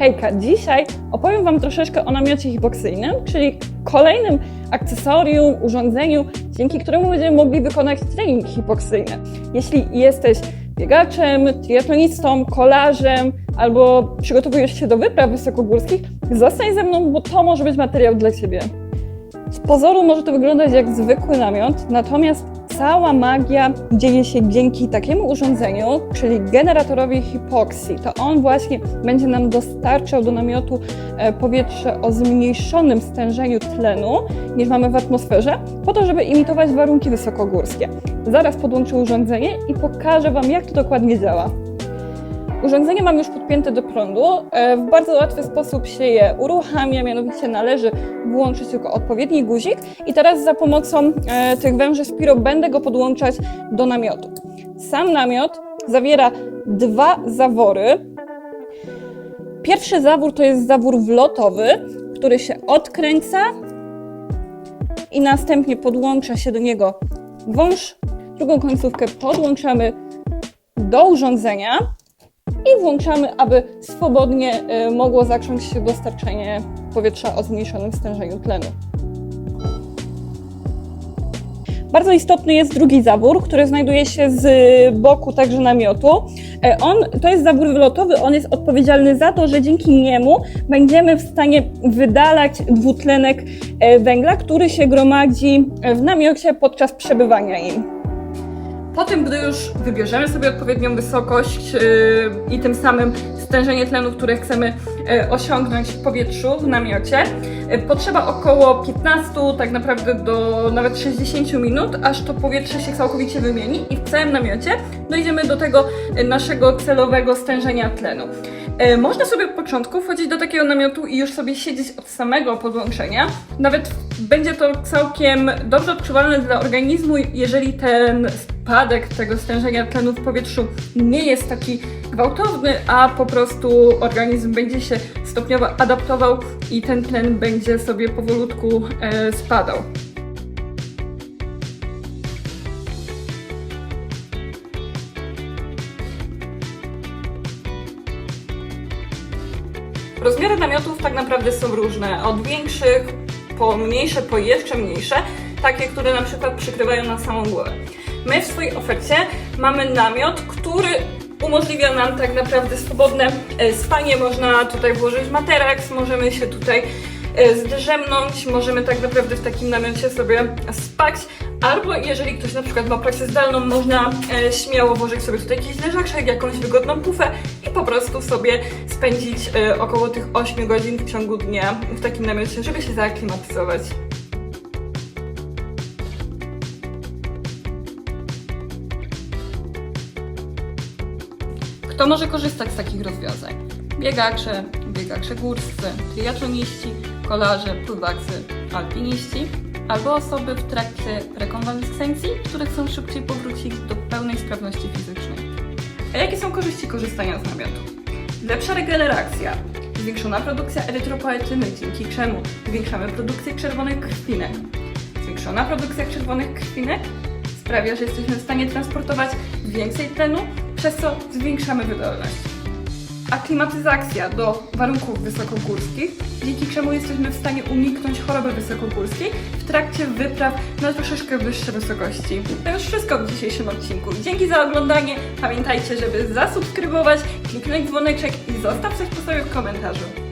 Hejka, dzisiaj opowiem Wam troszeczkę o namiocie hipoksyjnym, czyli kolejnym akcesorium, urządzeniu, dzięki któremu będziemy mogli wykonać trening hipoksyjny. Jeśli jesteś biegaczem, triatlonistą, kolarzem albo przygotowujesz się do wypraw wysokogórskich, zostań ze mną, bo to może być materiał dla Ciebie. Z pozoru może to wyglądać jak zwykły namiot, natomiast cała magia dzieje się dzięki takiemu urządzeniu, czyli generatorowi hipoksji. To on właśnie będzie nam dostarczał do namiotu e, powietrze o zmniejszonym stężeniu tlenu niż mamy w atmosferze, po to, żeby imitować warunki wysokogórskie. Zaraz podłączę urządzenie i pokażę Wam, jak to dokładnie działa. Urządzenie mam już podpięte do prądu. E, W bardzo łatwy sposób się je uruchamia, mianowicie należy włączyć tylko odpowiedni guzik i teraz za pomocą e, tych węży Spiro będę go podłączać do namiotu. Sam namiot zawiera dwa zawory. Pierwszy zawór to jest zawór wlotowy, który się odkręca i następnie podłącza się do niego wąż. Drugą końcówkę podłączamy do urządzenia i włączamy, aby swobodnie y, mogło zacząć się dostarczenie powietrza o zmniejszonym stężeniu tlenu. Bardzo istotny jest drugi zawór, który znajduje się z boku także namiotu. E, On, to jest zawór wylotowy, on jest odpowiedzialny za to, że dzięki niemu będziemy w stanie wydalać dwutlenek e, węgla, który się gromadzi w namiocie podczas przebywania im. Po tym, gdy już wybierzemy sobie odpowiednią wysokość yy, i tym samym stężenie tlenu, które chcemy yy, osiągnąć w powietrzu, w namiocie, yy, potrzeba około 15, tak naprawdę do nawet 60 minut, aż to powietrze się całkowicie wymieni i w całym namiocie dojdziemy do tego naszego celowego stężenia tlenu. Yy, Można sobie od początku wchodzić do takiego namiotu i już sobie siedzieć od samego podłączenia. Nawet będzie to całkiem dobrze odczuwalne dla organizmu, jeżeli ten spadek tego stężenia tlenu w powietrzu nie jest taki gwałtowny, a po prostu organizm będzie się stopniowo adaptował i ten tlen będzie sobie powolutku e, spadał. Rozmiary namiotów tak naprawdę są różne, od większych po mniejsze, po jeszcze mniejsze, takie, które na przykład przykrywają na samą głowę. My w swojej ofercie mamy namiot, który umożliwia nam tak naprawdę swobodne e, spanie. Można tutaj włożyć materaks, możemy się tutaj e, zdrzemnąć, możemy tak naprawdę w takim namiocie sobie spać. Albo jeżeli ktoś na przykład ma pracę zdalną, można e, śmiało włożyć sobie tutaj jakiś leżaczek, jakąś wygodną pufę i po prostu sobie spędzić e, około tych 8 godzin w ciągu dnia w takim namiocie, żeby się zaaklimatyzować. Kto może korzystać z takich rozwiązań? Biegacze, biegacze górscy, triatloniści, kolarze, pływacy, alpiniści albo osoby w trakcie rekonwalescencji, które chcą szybciej powrócić do pełnej sprawności fizycznej. A jakie są korzyści korzystania z namiotu? Lepsza regeneracja, zwiększona produkcja erytropoetyny, dzięki czemu zwiększamy produkcję czerwonych krwinek. Zwiększona produkcja czerwonych krwinek sprawia, że jesteśmy w stanie transportować więcej tlenu, przez co zwiększamy wydolność. Aklimatyzacja do warunków wysokogórskich, dzięki czemu jesteśmy w stanie uniknąć choroby wysokogórskiej w trakcie wypraw na troszeczkę wyższe wysokości. To już wszystko w dzisiejszym odcinku. Dzięki za oglądanie. Pamiętajcie, żeby zasubskrybować, kliknąć dzwoneczek i zostaw coś po sobie w komentarzu.